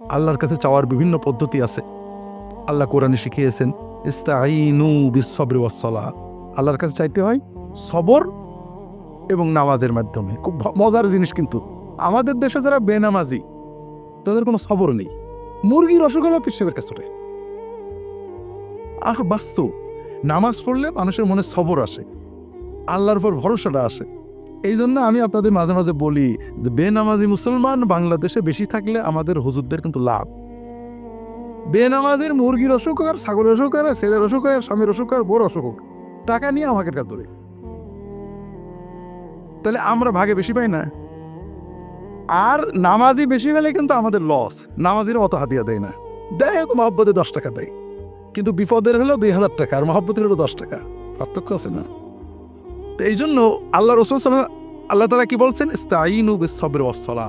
আল্লাহর কাছে চাওয়ার বিভিন্ন পদ্ধতি আছে। আল্লাহ কোরআনে শিখিয়েছেন ইস্তাইনু বিশ্বরে ওয়াসলা আল্লাহর কাছে চাইতে হয় সবর এবং নামাজের মাধ্যমে। খুব মজার জিনিস কিন্তু, আমাদের দেশে যারা বেনামাজি, তাদের কোনো সবর নেই। মুরগির অসুখ হলো পিসেবের কাছে আর বাস্তব, নামাজ পড়লে মানুষের মনে সবর আসে। আল্লাহর উপর ভরসাটা আসে। এই জন্য আমি আপনাদের মাঝে মাঝে বলি যে বেনামাজি মুসলমান বাংলাদেশে বেশি থাকলে আমাদের হুজুরদের কিন্তু লাভ। বেনামাজির মুরগির অসুখ আর ছাগলের অসুখ আর ছেলের অসুখ আর স্বামীর অসুখ আর বড় অসুখ টাকা নিয়ে আমাকে কাজ ধরে। তাহলে আমরা ভাগে বেশি পাই না? আর নামাজি বেশি হলে কিন্তু আমাদের লস নামাজির অত হাতিয়া দেয় না। দেয় তো মহব্বতে দশ টাকা দেয়, কিন্তু বিপদের হলেও দুই হাজার টাকা আর মহব্বতের হলো দশ টাকা, পার্থক্য আছে না? তো এই জন্য আল্লাহ রসুল আল্লাহ তালা কি বলছেন? স্তাইনু সবর অসলা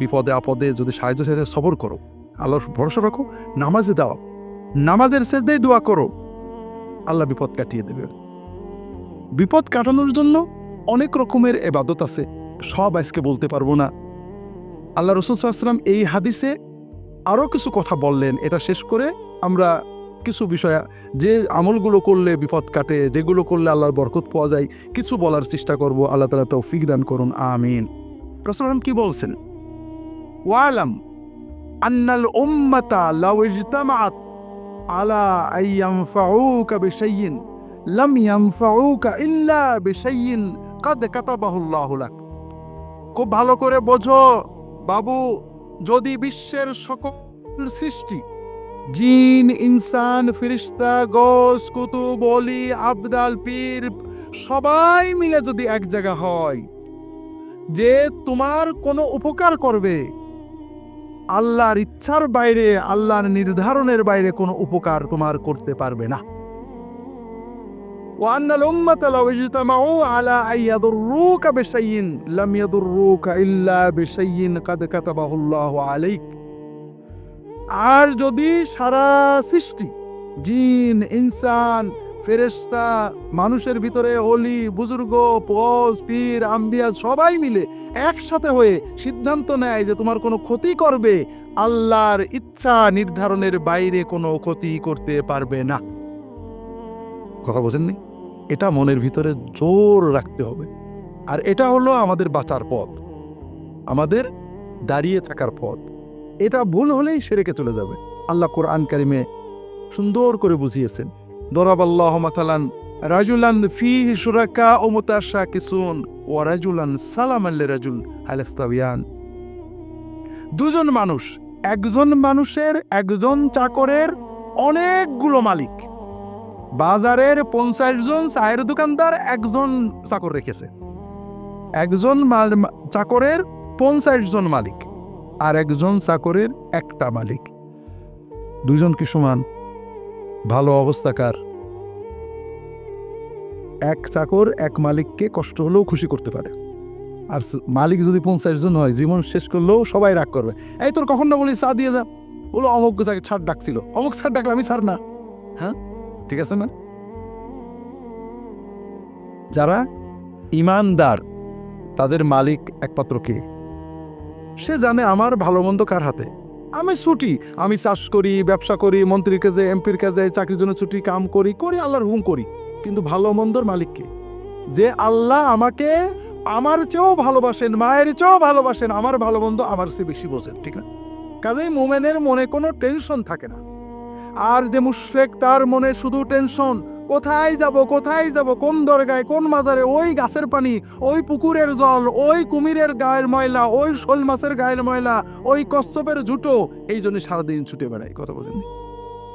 বিপদে আপদে যদি সাহায্য সাথে সবর করো, আল্লাহর ভরসা রাখো, নামাজে দাও, নামাজের শেষ দিয়ে দোয়া করো, আল্লাহ বিপদ কাটিয়ে দেবে। বিপদ কাটানোর জন্য অনেক রকমের এবাদত আছে, সব আজকে বলতে পারব না। আল্লাহ রসুল সাল্লাম এই হাদিসে আরও কিছু কথা বললেন। এটা শেষ করে আমরা কিছু বিষয়, যে আমলগুলো করলে বিপদ কাটে, যেগুলো করলে আল্লাহর বরকত পাওয়া যায়, কিছু বলার চেষ্টা করব, আল্লাহ তালা তৌফিক দান করুন, আমিন। রসুলাম কি বলছেন? ওয়ালাম আন্নাল উম্মাতা লাউ ইজতামাআত আলা আই ইয়ানফাউকা বিশাইইন, লাম ইয়ানফাউকা ইল্লা বিশাইইন, কাদ কাতাবাহু আল্লাহু লাক। খুব ভালো করে বোঝো, বাবু, যদি বিশ্বের সকল সৃষ্টি জিন ইনসান ফিরিস্তা গোস কুতুব অলি আবদাল পীর সবাই মিলে যদি এক জায়গা হয় যে তোমার কোনো উপকার করবে আল্লাহর ইচ্ছার বাইরে আল্লাহর নির্ধারণের বাইরে কোনো উপকার তোমার করতে পারবে না وأن الأمة لو اجتمعوا على أن يضروك بشيء لم يضروك إلا بشيء قد كتبه الله عليك আর যদি সারা সৃষ্টি, জিন, ইনসান, ফেরেশতা, মানুষের ভিতরে অলি, বুজুর্গ পজ পীর, আম্বিয়া সবাই মিলে একসাথে হয়ে সিদ্ধান্ত নেয় যে তোমার কোনো ক্ষতি করবে, আল্লাহর ইচ্ছা নির্ধারণের বাইরে কোনো ক্ষতি করতে পারবে না। কথা বোঝেননি? এটা মনের ভিতরে জোর রাখতে হবে। আর এটা হলো আমাদের বাঁচার পথ। আমাদের দাঁড়িয়ে থাকার পথ। এটা ভুল হলেই সেরেকে চলে যাবে। আল্লাহ কোরআন কারিমে সুন্দর করে বুঝিয়েছেন। দরাব আল্লাহ মাতালান রাজুলান ফি সুরাকা ও মুতাশা কিসুন ও রাজুলান সালাম আল্লে রাজুল আলাস্তাবিয়ান দুজন মানুষ, একজন মানুষের, একজন চাকরের অনেকগুলো মালিক। বাজারের পঞ্চাশ জন চায়ের দোকানদার একজন চাকর রেখেছে। একজন চাকরের পঞ্চাশ জন মালিক। আর একজন চাকরের একটা মালিক। দুইজন কি সমান? ভালো অবস্থাকার এক চাকর এক মালিককে কষ্ট হলেও খুশি করতে পারে। আর মালিক যদি পঞ্চাশ জন হয়, জীবন শেষ করলেও সবাই রাগ করবে। এই তোর কখন না বলি চা দিয়ে যা। বলো, অমুক চাকরি ছাড় ডাকছিল। অমুক ছাড় ডাকলে আমি ছাড় না। হ্যাঁ? ঠিক আছে না? যারা ইমানদার, তাদের মালিক একমাত্র কে? সে জানে আমার ভালো মন্দ কার হাতে। আমি ছুটি, আমি চাষ করি, ব্যবসা করি, মন্ত্রীর কাজে, এমপির কাজে, চাকরির জন্য ছুটি, কাম করি করি, আল্লাহর হুম করি। কিন্তু ভালো মন্দর মালিককে যে আল্লাহ আমাকে আমার চেয়েও ভালোবাসেন, মায়ের চেয়েও ভালোবাসেন, আমার ভালো মন্দ আমার চেয়ে বেশি বোঝেন, ঠিক না? কাজেই মোমেনের মনে কোনো টেনশন থাকে না। আর যে মুশরেক, তার মনে শুধু টেনশন কোথায় যাব কোথায় যাব, কোন দরগায়, কোন মাজারে? ওই গাছের পানি, ওই পুকুরের জল, ওই কুমিরের গায়ের ময়লা, ওই শোল মাছের গায়ের ময়লা, ওই কচ্ছপের জুটো এই জন্য সারাদিন ছুটে বেড়ায় কথা বোঝেন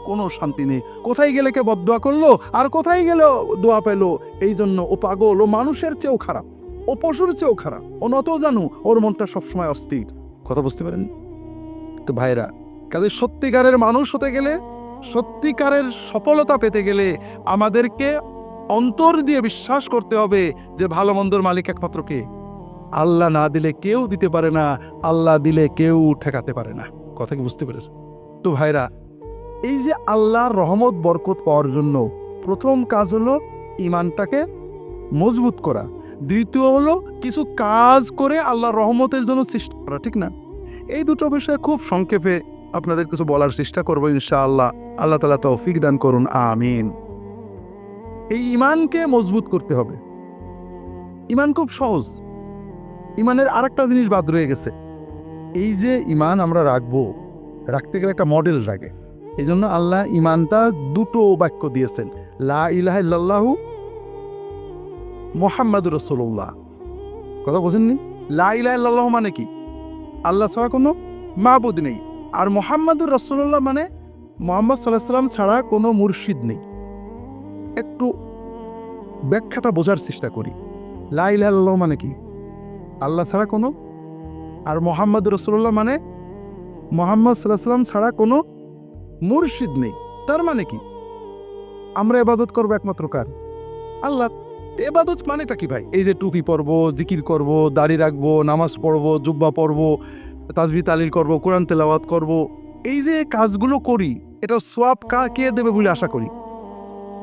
কোনো শান্তি নেই। কোথায় গেলে কে বদোয়া করল? আর কোথায় গেলে দোয়া পেল? এই জন্য ও পাগল, ও মানুষের চেয়েও খারাপ। ও পশুর চেয়েও খারাপ। ও নত জানু, ওর মনটা সবসময় অস্থির। কথা বুঝতে পারেন তো ভাইরা কাজে সত্যিকারের মানুষ হতে গেলে সত্যিকারের সফলতা পেতে গেলে আমাদেরকে অন্তর দিয়ে বিশ্বাস করতে হবে যে ভালো মন্দর মালিক একমাত্র কে। আল্লাহ না দিলে কেউ দিতে পারে না, আল্লাহ দিলে কেউ ঠেকাতে পারে না। কথা কি বুঝতে পেরেছ? তো ভাইরা, এই যে আল্লাহর রহমত, বরকত পাওয়ার জন্য প্রথম কাজ হলো ইমানটাকে মজবুত করা। দ্বিতীয় হলো কিছু কাজ করে আল্লাহর রহমতের জন্য সৃষ্টি করা, ঠিক না? এই দুটো বিষয় খুব সংক্ষেপে আপনাদের কিছু বলার চেষ্টা করব, ইনশাআল্লাহ। আল্লাহ তালা তৌফিক দান করুন, আমিন। এই ইমানকে মজবুত করতে হবে। ইমান খুব সহজ। ইমানের আরেকটা জিনিস বাদ রয়ে গেছে। এই যে ইমান আমরা রাখব, রাখতে গেলে একটা মডেল রাখে এই জন্য আল্লাহ ইমানটা দুটো বাক্য দিয়েছেন, লা ইলাহা ইল্লাল্লাহু মোহাম্মদ রসুল্লাহ কথা বোঝেননি? লা মানে কি? আল্লাহ ছাড়া কোনো মাহবুদ নেই। আর মোহাম্মদুর রসুল্লাহ মানে মোহাম্মদ সাল্লাহ সাল্লাম ছাড়া কোনো মুর্শিদ নেই। একটু ব্যাখ্যাটা বোঝার চেষ্টা করি। লা ইলাহা ইল্লাল্লাহু মানে কি? আল্লাহ ছাড়া কোনো? আর মোহাম্মদ রসুল্লাহ মানে মোহাম্মদ সাল্লাহ সাল্লাম ছাড়া কোনো মুর্শিদ নেই। তার মানে কি? আমরা এবাদত করব একমাত্র কার? আল্লাহ। এবাদত মানেটা কি ভাই? এই যে টুপি পরব, জিকির করব, দাড়ি রাখব, নামাজ পড়ব, জুব্বা পরব তাজবি তালিল করব, কোরআন তেলাওয়াত করব, এই যে কাজগুলো করি, এটা সোয়াব কা কে দেবে বলে আশা করি?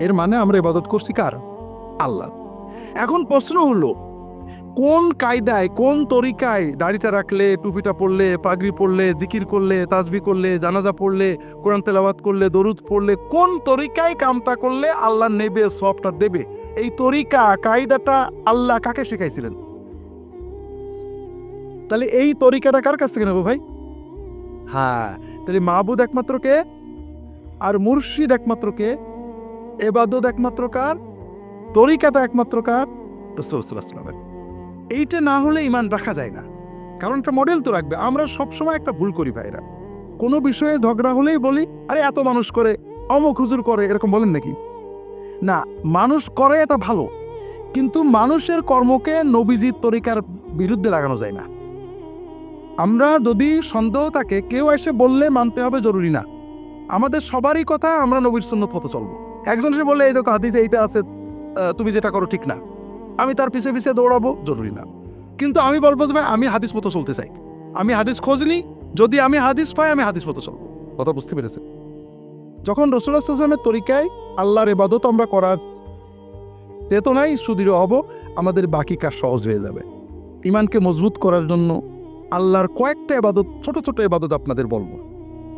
এর মানে আমরা ইবাদত করছি কার? আল্লাহ। এখন প্রশ্ন হলো, কোন কায়দায়, কোন তরিকায় দাড়িটা রাখলে, টুপিটা পরলে, পাগড়ি পরলে, জিকির করলে তাজবি করলে, জানাজা পড়লে, কোরআন তেলাওয়াত করলে, দরুদ পড়লে, কোন তরিকায় কামটা করলে আল্লাহ নেবে সবটা দেবে? এই তরিকা, কায়দাটা আল্লাহ কাকে শেখাইছিলেন? তাহলে এই তরিকাটা কার কাছ থেকে নেব ভাই? হ্যাঁ তাহলে মাহবুদ একমাত্র কে? আর মুর্শিদ একমাত্র কে? এবাদত একমাত্র কার? তরিকাটা একমাত্র কার? রসুলামের এইটা না হলে ইমান রাখা যায় না। কারণ একটা মডেল তো রাখবে। আমরা সবসময় একটা ভুল করি ভাইরা। কোনো বিষয়ে ঝগড়া হলেই বলি আরে এত মানুষ করে অমুক হুজুর করে এরকম বলেন নাকি? না মানুষ করে এটা ভালো। কিন্তু মানুষের কর্মকে নবীজির তরিকার বিরুদ্ধে লাগানো যায় না। আমরা যদি সন্দেহ থাকে কেউ এসে বললে মানতে হবে জরুরি না। আমাদের সবারই কথা আমরা নবীর সুন্নত মতো চলবো। একজন এসে বললে এই দেখো হাদিসে এইটা আছে তুমি যেটা করো ঠিক না। আমি তার পিছে পিছে দৌড়াবো জরুরি না। কিন্তু আমি বলব যে ভাই, আমি হাদিস মতো চলতে চাই। আমি হাদিস খোঁজ নিই যদি আমি হাদিস পাই আমি হাদিস মতো চলবো। কথা বুঝতে পেরেছে যখন রসুল্লাহামের তরিকায় আল্লাহর এবাদত আমরা করার চেতনাই সুদৃঢ় হব আমাদের বাকি কাজ সহজ হয়ে যাবে। ইমানকে মজবুত করার জন্য আল্লাহর কয়েকটা এবাদত ছোট ছোট এবাদত আপনাদের বলব।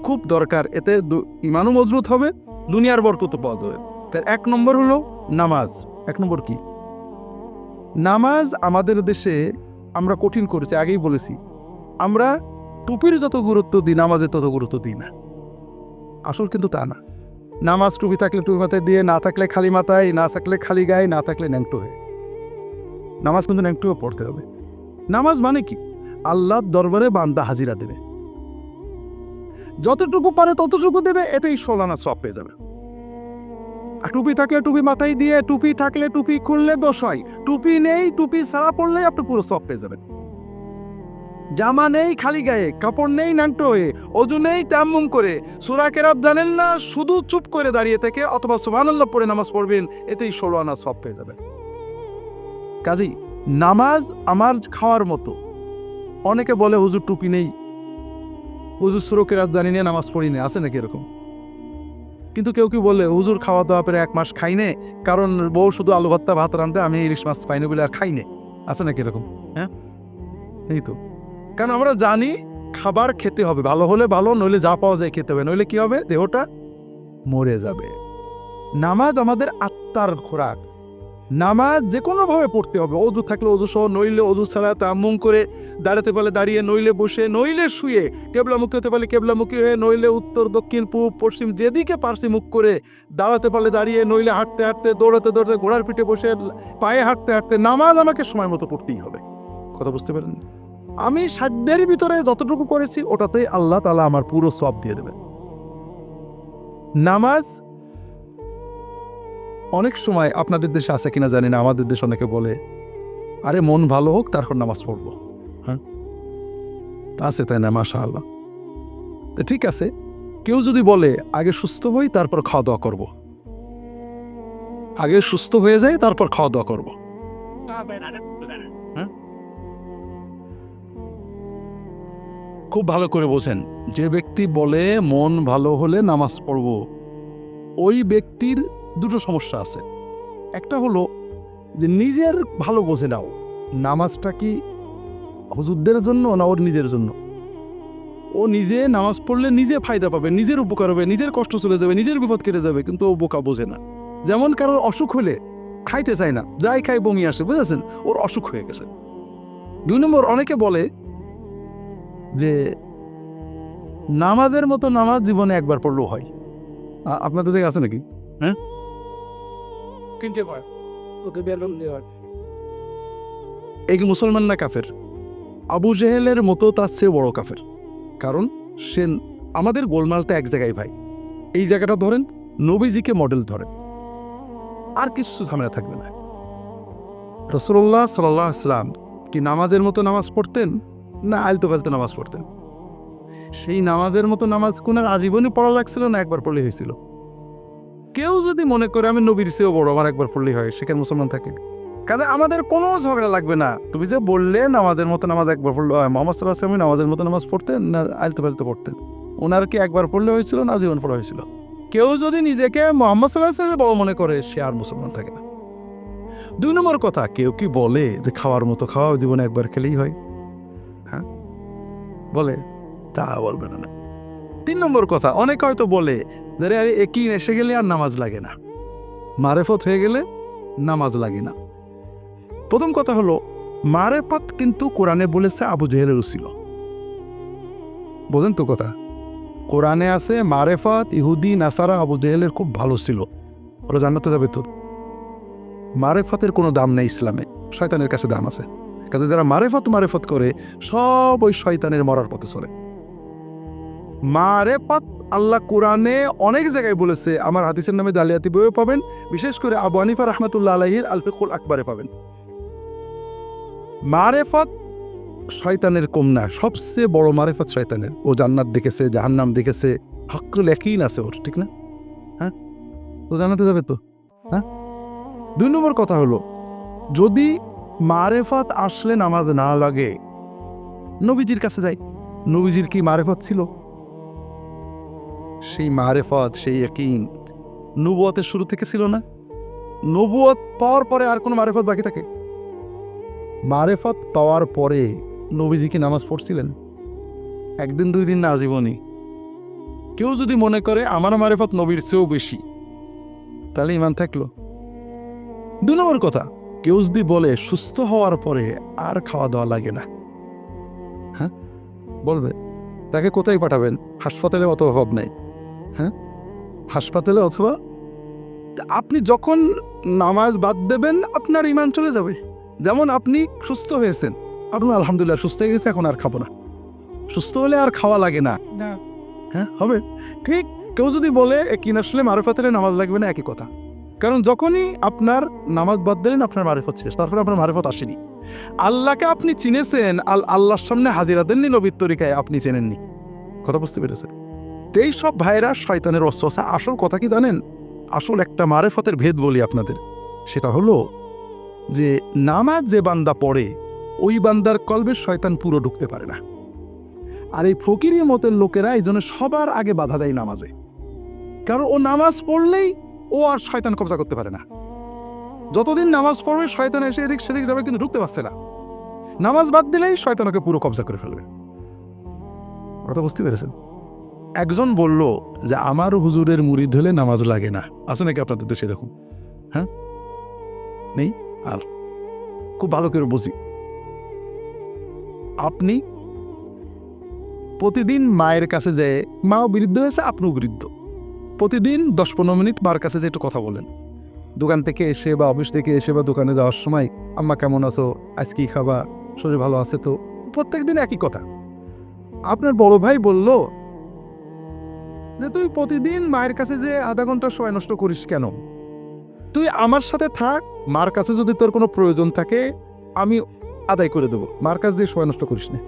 খুব দরকার, এতে ইমানও মজবুত হবে, দুনিয়ার বরকত পাওয়া যাবে। তার এক নম্বর হলো নামাজ। এক নম্বর কি? নামাজ আমাদের দেশে আমরা কঠিন করেছি, আগেই বলেছি। আমরা টুপির যত গুরুত্ব দিই, নামাজের তত গুরুত্ব দিই না। আসল কিন্তু তা না। নামাজ টুপি থাকলে টুপি মাথায় দিয়ে, না থাকলে খালি মাথায়, না থাকলে খালি গায়ে, না থাকলে ন্যাংটো হয়ে। নামাজ কিন্তু ন্যাংটোও পড়তে হবে। নামাজ মানে কি? আল্লাহর দরবারে বান্দা হাজিরা দেবে। যতটুকু পারে ততটুকু দেবে, এতেই সোলানা সব পেয়ে যাবে। টুপি থাকলে টুপি মাথায় দিয়ে, টুপি থাকলে টুপি খুললে দোষ হয়। টুপি নেই, টুপি ছাড়া পড়লে আপনি পুরো সব পেয়ে যাবেন। জামা নেই খালি গায়ে, কাপড় নেই নাংটো হয়ে, অজু নেই তেমন করে। সুরা কেরাত জানেন না, শুধু চুপ করে দাঁড়িয়ে থেকে, অথবা সুবহানাল্লাহ পড়ে নামাজ পড়বেন, এতেই ষোলো আনা সব পেয়ে যাবেন। কাজী নামাজ আমার খাওয়ার মতো অনেকে বলে হুজুর টুপি নেই। হুজুর সুরকের রাত জানি নিয়ে নামাজ পড়ি না, আছে নাকি এরকম? কিন্তু কেউ কেউ বলে হুজুর খাওয়া দাওয়া পরে এক মাস খাই নে, কারণ বউ শুধু আলু ভর্তা, ভাত রাঁধতে আমি ইলিশ মাছ পাই না বলে আর খাই নে। আছে নাকি এরকম? হ্যাঁ? এই তো। কারণ আমরা জানি খাবার খেতে হবে, ভালো হলে ভালো, নইলে যা পাওয়া যায় খেতে হবে, নইলে কি হবে? দেহটা মরে যাবে। নামাজ আমাদের আত্মার খোরাক। নামাজ যে কোনোভাবে পড়তে হবে। অজু থাকলে অজু সহ, নইলে অজু ছাড়া তাম্মুম করে দাঁড়াতে পারলে দাঁড়িয়ে, নইলে বসে, নইলে শুয়ে, কেবলামুখী হতে পারলে কেবলামুখী হয়ে, নইলে উত্তর, দক্ষিণ, পূব, পশ্চিম, যেদিকে পার্সি মুখ করে দাঁড়াতে পারলে দাঁড়িয়ে, নইলে হাঁটতে হাঁটতে, দৌড়াতে দৌড়াতে, ঘোড়ার পিঠে বসে, পায়ে হাঁটতে হাঁটতে নামাজ আমাকে সময় মতো পড়তেই হবে। কথা বুঝতে পারেন? আমি সাধ্যের ভিতরে যতটুকু করেছি, ওটাতেই আল্লাহ তালা আমার পুরো সব দিয়ে দেবে নামাজ অনেক সময় আপনাদের দেশে আছে কিনা জানি না, আমাদের দেশে অনেকে বলে, আরে, মন ভালো হোক, তারপর নামাজ পড়ব। হ্যাঁ? আছে তাই না মাশা আল্লাহ তো ঠিক আছে, কেউ যদি বলে, আগে সুস্থ হই, তারপর খাওয়া দাওয়া করব। আগে সুস্থ হয়ে যায় তারপর খাওয়া দাওয়া করব। হ্যাঁ? খুব ভালো করে বোঝেন, যে ব্যক্তি বলে, মন ভালো হলে নামাজ পড়ব, ওই ব্যক্তির দুটো সমস্যা আছে। একটা হলো যে নিজের ভালো বোঝে নাও নামাজটা কি হুজুরদের জন্য না ওর নিজের জন্য? ও নিজে নামাজ পড়লে নিজে ফায়দা পাবে, নিজের উপকার হবে, নিজের কষ্ট চলে যাবে, নিজের বিপদ কেটে যাবে, কিন্তু ও বোকা বোঝে না। যেমন কারোর অসুখ হলে খাইতে চায় না, যাই খাই বমি আসে, বুঝেছেন? ওর অসুখ হয়ে গেছে। দুই নম্বর, অনেকে বলে যে নামাজের মতো নামাজ জীবনে একবার পড়লেও হয়। আপনাদের দিকে আছে নাকি? হ্যাঁ? কিনতে পারে ওকে বেলুন দেওয়ার এই কি মুসলমান না কাফের? আবু জেহেলের মতো তার চেয়ে বড় কাফের। কারণ সে আমাদের গোলমালটা এক জায়গায় ভাই। এই জায়গাটা ধরেন নবীজিকে মডেল ধরেন। আর কিছু ঝামেলা থাকবে না। রসল্লাহ সাল্লাহ আসলাম কি নামাজের মতো নামাজ পড়তেন না আলতো ফালতো নামাজ পড়তেন? সেই নামাজের মতো নামাজ কোনার আজীবনই পড়া লাগছিল না একবার পড়লে হয়েছিল। কেউ যদি মনে করে আমি নবীর চেয়েও বড়, আমার একবার পড়লেই হয় সেখানে মুসলমান থাকে? কাজে আমাদের কোনো ঝগড়া লাগবে না। তুমি যে বললে নামাজের মতো নামাজ একবার পড়ল হয়, মোহাম্মদ সাল্লাহ আসলামী নামাজের মতো নামাজ পড়তেন না আলতো ফালতো পড়তেন? ওনার কি একবার পড়লে হয়েছিল না জীবন পড়া হয়েছিল? কেউ যদি নিজেকে মোহাম্মদ সাল্লাহ বড় মনে করে, সে আর মুসলমান থাকে না। দুই নম্বর কথা, কেউ কি বলে যে খাওয়ার মতো খাওয়া জীবনে একবার খেলেই হয়? হ্যাঁ? বলে, তা বলবে না। তিন নম্বর কথা, অনেকে হয়তো বলে যে রে একই এসে গেলে আর নামাজ লাগে না। মারেফত হয়ে গেলে নামাজ লাগে না। প্রথম কথা হলো, মারেফত কিন্তু কোরআনে বলেছে আবু জেহেলের ছিল বোঝেন তো কথা। কোরআনে আছে, মারেফত ইহুদি, নাসারা আবু জেহেলের খুব ভালো ছিল। ওরা জান্নাতে যাবে তো। মারেফতের কোনো দাম নেই ইসলামে, শয়তানের কাছে দাম আছে। কাজে যারা মারেফত মারেফত করে, সব ওই শয়তানের মরার পথে চলে মারেফত আল্লাহ কোরআনে অনেক জায়গায় বলেছে, আমার হাদিসের নামে দালিয়াতি বইও পাবেন, বিশেষ করে আবু হানিফা রহমতুল্লাহ আলহির আলফিকুল আকবরে পাবেন। মারেফত শয়তানের কন্যা, সবচেয়ে বড় মারেফত শয়তানের। ও জান্নাত দেখেছে, জাহান্নাম দেখেছে, হকরুল একই আছে ওর, ঠিক না? হ্যাঁ? তো জানাতে যাবে তো? হ্যাঁ? দুই নম্বর কথা হলো, যদি মারেফত আসলে নামাজ না লাগে, নবীজির কাছে যাই। নবীজির কি মারেফত ছিল? সেই মারেফত, সেই একই নবুয়তের শুরু থেকে ছিল না। নবুয়ত পাওয়ার পরে আর কোনো মারেফত বাকি থাকে? মারেফত পাওয়ার পরে নবীজি কি নামাজ পড়ছিলেন? একদিন, দুই দিন না, আজীবনই। কেউ যদি মনে করে আমার মারেফত নবীর চেয়েও বেশি, তাহলে ইমান থাকল। দু নম্বর কথা, কেউ যদি বলে সুস্থ হওয়ার পরে আর খাওয়া দাওয়া লাগে না হ্যাঁ? বলবে, তাকে কোথায় পাঠাবেন? হাসপাতালে অত অভাব নেই। হ্যাঁ? হাসপাতালে অথবা আপনি যখন নামাজ বাদ দেবেন আপনার ইমান চলে যাবে। যেমন আপনি সুস্থ হয়েছেন। আপনি আলহামদুলিল্লাহ সুস্থ হয়ে গেছে এখন আর খাব না। সুস্থ হলে আর খাওয়া লাগে না। হ্যাঁ হবে। ঠিক কেউ যদি বলে কিন আসলে মারেফাতের নামাজ লাগবে না? একই কথা। কারণ যখনই আপনার নামাজ বাদ দিলেন আপনার মারেফত শেষ। তারপরে আপনার মারেফত আসেনি। আল্লাহকে আপনি চিনেছেন আল আল্লাহর সামনে হাজিরা দেননি নবীর তরিকায় আপনি চেনেননি। কথা বুঝতে পেরেছেন? তো সব ভাইরা শয়তানের অস্ত্র আসল কথা কি জানেন? আসল একটা মারেফতের ভেদ বলি আপনাদের। সেটা হলো যে নামাজ যে বান্দা পড়ে, ওই বান্দার কলবে শয়তান পুরো ঢুকতে পারে না। আর এই ফকিরি মতের লোকেরা এই জন্য সবার আগে বাধা দেয় নামাজে। কারণ ও নামাজ পড়লেই ও আর শয়তান কবজা করতে পারে না। যতদিন নামাজ পড়বে, শয়তান এসে এদিক সেদিক যাবে, কিন্তু ঢুকতে পারছে না। নামাজ বাদ দিলেই শয়তান ওকে পুরো কবজা করে ফেলবে। কথা বুঝতে পেরেছেন? একজন বলল যে, আমার হুজুরের মুড়ি ধলে নামাজ লাগে না। আছে নাকি আপনাদের দেশে এরকম? হ্যাঁ? নেই? আর খুব ভালো করে বুঝি। আপনি প্রতিদিন মায়ের কাছে যেয়ে মাও বিরুদ্ধ হয়েছে, আপনিও বিরুদ্ধ প্রতিদিন দশ পনেরো মিনিট মার কাছে যে একটু কথা বলেন। দোকান থেকে এসে বা অফিস থেকে এসে বা দোকানে যাওয়ার সময়, আম্মা কেমন আছো? আজ কি খাবা? শরীর ভালো আছে তো? প্রত্যেক দিন একই কথা। আপনার বড় ভাই বলল যে তুই প্রতিদিন মায়ের কাছে যে আধা ঘণ্টা সময় নষ্ট করিস কেন? তুই আমার সাথে থাক, মার কাছে যদি তোর কোনো প্রয়োজন থাকে, আমি আদায় করে দেবো। মার কাছ দিয়ে সময় নষ্ট করিস না।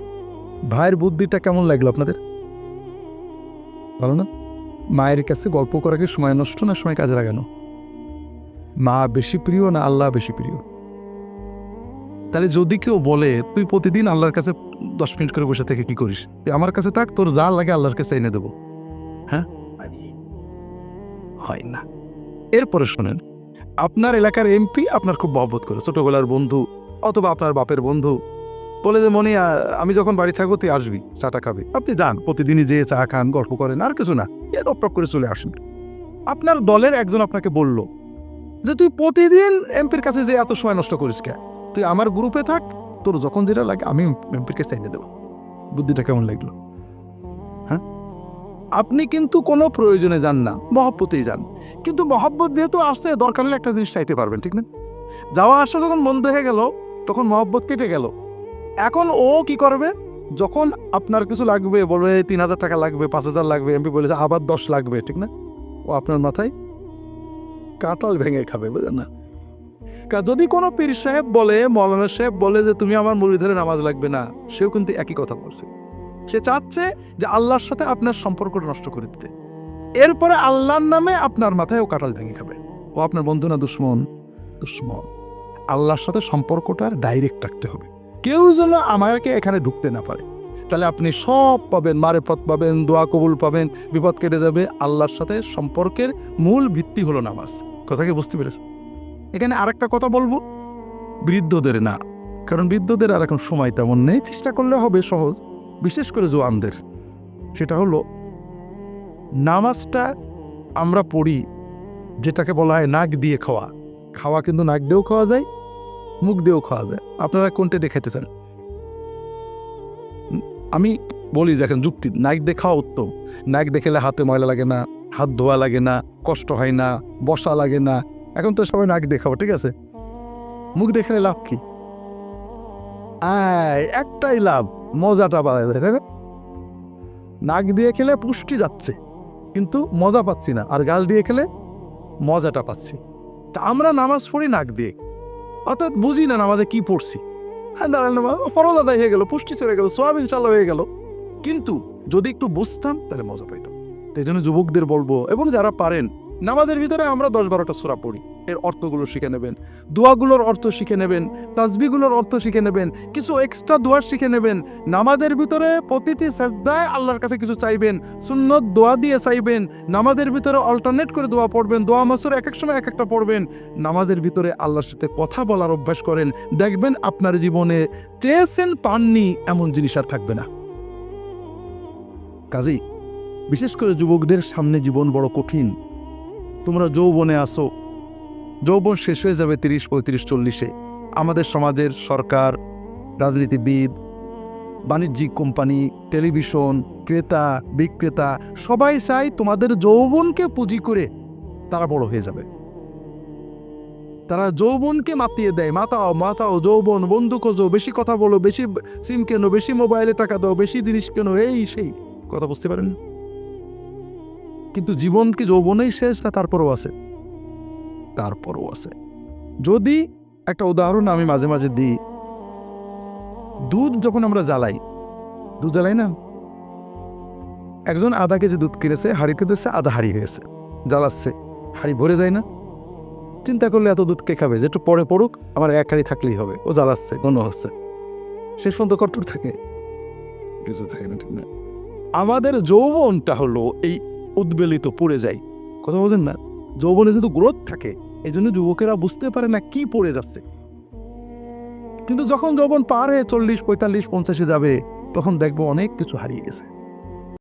ভাইয়ের বুদ্ধিটা কেমন লাগল আপনাদের? ভালো না? মায়ের কাছে গল্প করাকে সময় নষ্ট না সময় কাজে লাগানো? মা বেশি প্রিয় না আল্লাহ বেশি প্রিয়? তাহলে যদি কেউ বলে, তুই প্রতিদিন আল্লাহর কাছে দশ মিনিট করে বসে থেকে কি করিস? আমার কাছে থাক, তোর যা লাগে আল্লাহর কাছে এনে দেবো। হ্যাঁ? হয় না। এরপরে শোনেন, আপনার এলাকার এমপি আপনার খুব মহব্বত করে, ছোটবেলার বন্ধু অথবা আপনার বাপের বন্ধু বলে যে মনে আমি যখন বাড়ি থাকব, তুই আসবি চাটা খাবি। আপনি যান, প্রতিদিনই যে চা খান, গল্প করেন, আর কিছু না। এ টপ করে চলে আসেন। আপনার দলের একজন আপনাকে বলল যে, তুই প্রতিদিন এমপির কাছে যে এত সময় নষ্ট করিস কে? তুই আমার গ্রুপে থাক, তোর যখন যেটা লাগে আমি এমপির কাছে এনে দেবো। বুদ্ধিটা কেমন লাগল? আপনি কিন্তু কোনো প্রয়োজনে যান না, মহব্বতেই যান। কিন্তু মহব্বত যেহেতু আসছে, দরকার হলে একটা জিনিস চাইতে পারবেন, ঠিক না? যাওয়া আসা যখন বন্ধ হয়ে গেল, তখন মহব্বত কেটে গেল। এখন ও কি করবে? যখন আপনার কিছু লাগবে, বলবে, তিন হাজার টাকা লাগবে, পাঁচ হাজার লাগবে, এমপি বলে, যে, আবার দশ লাগবে, ঠিক না? ও আপনার মাথায় কাঁঠাল ভেঙে খাবে, বুঝলেন না? যদি কোনো পীর সাহেব বলে, মৌলানা সাহেব বলে যে, তুমি আমার মুড়ি ধরে নামাজ লাগবে না, সেও কিন্তু একই কথা বলছে। সে চাচ্ছে যে আল্লাহর সাথে আপনার সম্পর্কটা নষ্ট করে দিতে। এরপরে আল্লাহর নামে আপনার মাথায় ও কাঁঠাল ভেঙে খাবে। ও আপনার বন্ধু না দুশ্মন? দুশ্মন। আল্লাহর সাথে সম্পর্কটা ডাইরেক্ট রাখতে হবে। কেউ যেন আমাকে এখানে ঢুকতে না পারে। তাহলে আপনি সব পাবেন, মারেফত পাবেন, দোয়া কবুল পাবেন, বিপদ কেটে যাবে। আল্লাহর সাথে সম্পর্কের মূল ভিত্তি হলো নামাজ। কথা কি বুঝতে পেরেছ? এখানে আরেকটা কথা বলব। বৃদ্ধদের না। কারণ বৃদ্ধদের আর এখন সময় তেমন নেই। চেষ্টা করলে হবে সহজ। বিশেষ করে জোয়ানদের, সেটা হলো নামাজটা আমরা পড়ি যেটাকে বলা হয় নাক দিয়ে খাওয়া। খাওয়া কিন্তু নাক দিয়েও খাওয়া যায়, মুখ দিয়েও খাওয়া যায়। আপনারা কোনটা দেখাতে চান আমি বলি, দেখেন যুক্তি, নাক দিয়ে খাওয়া উত্তম। নাক দেখেলে হাতে ময়লা লাগে না, হাত ধোয়া লাগে না, কষ্ট হয় না, বসা লাগে না। এখন তো সবাই নাক দিয়ে খাব ঠিক আছে? মুখ দেখলে লাভ কি? আয় একটাই লাভ মজাটা বাড়ায় দেয়, তাই? নাক দিয়ে খেলে পুষ্টি যাচ্ছে কিন্তু মজা পাচ্ছি না আর গাল দিয়ে খেলে মজাটা পাচ্ছি। তা আমরা নামাজ পড়ি নাক দিয়ে অর্থাৎ বুঝি না নামাজে কি পড়ছি। হ্যাঁ দাঁড়ান ফরজ আদায় হয়ে গেল পুষ্টি চলে গেল সব ইনশাল্লাহ হয়ে গেল। কিন্তু যদি একটু বুঝতাম তাহলে মজা পাইতাম। তাই জন্য যুবকদের বলব এবং যারা পারেন নামাজের ভিতরে আমরা দশ বারোটা সোরা পড়ি। এর অর্থগুলো শিখে নেবেন। দোয়াগুলোর অর্থ শিখে নেবেন, তাজবিগুলোর অর্থ শিখে নেবেন, কিছু এক্সট্রা দোয়া শিখে নেবেন। নামাজের ভিতরে প্রতিটি শ্রদ্ধায় আল্লাহর কাছে কিছু চাইবেন, সুন্নত দোয়া দিয়ে চাইবেন, নামাজের ভিতরে অল্টারনেট করে দোয়া পড়বেন, দোয়া মাসুর এক এক সময় এক একটা পড়বেন। নামাজের ভিতরে আল্লাহর সাথে কথা বলার অভ্যাস করেন, দেখবেন আপনার জীবনে চেয়েছেন পাননি এমন জিনিস আর থাকবে না। কাজেই বিশেষ করে যুবকদের সামনে জীবন বড় কঠিন। তোমরা যৌবনে আসো যৌবন শেষ হয়ে যাবে তিরিশ, পঁয়ত্রিশ, চল্লিশে। আমাদের সমাজের সরকার, রাজনীতিবিদ, বাণিজ্যিক কোম্পানি, টেলিভিশন, ক্রেতা, বিক্রেতা, সবাই চায় তোমাদের যৌবনকে পুঁজি করে তারা বড় হয়ে যাবে। তারা যৌবনকে মাতিয়ে দেয়, মাতাও মাতাও, যৌবন বন্ধু খোঁজো, বেশি কথা বলো, বেশি সিম কেনো, বেশি মোবাইলে টাকা দাও, বেশি জিনিস কেনো, এই সেই। কথা বুঝতে পারেন? কিন্তু জীবন কি যৌবনেই শেষ না তারপরও আছে? তারপরও আছে। যদি একটা উদাহরণ আমি মাঝে মাঝে দিই, দুধ যখন আমরা জ্বালাই, দুধ জ্বালাই না? একজন আধা কেজি দুধ কিনেছে হাড়িতে দিচ্ছে আধা হাড়ি হয়েছে, জ্বালাচ্ছে, হাড়ি ভরে দেয় না? চিন্তা করলে এত দুধ কে খাবে? যে একটু পরে পড়ুক, আমার এক হাড়ি থাকলেই হবে, ও জ্বালাচ্ছে গণ হচ্ছে। শেষ পর্যন্ত কটুর থাকে। কিছু থাকে না, ঠিক না। আমাদের যৌবনটা হলো এই উদ্বেলিত, পড়ে যায়। কথা বলছেন না? যৌবনে কিন্তু গ্রোথ থাকে এই জন্য যুবকেরা বুঝতে পারে না কি পড়ে যাচ্ছে। কিন্তু যখন যৌবন পার হয়ে চল্লিশ, পঁয়তাল্লিশ, পঞ্চাশে যাবে, তখন দেখব অনেক কিছু হারিয়ে গেছে।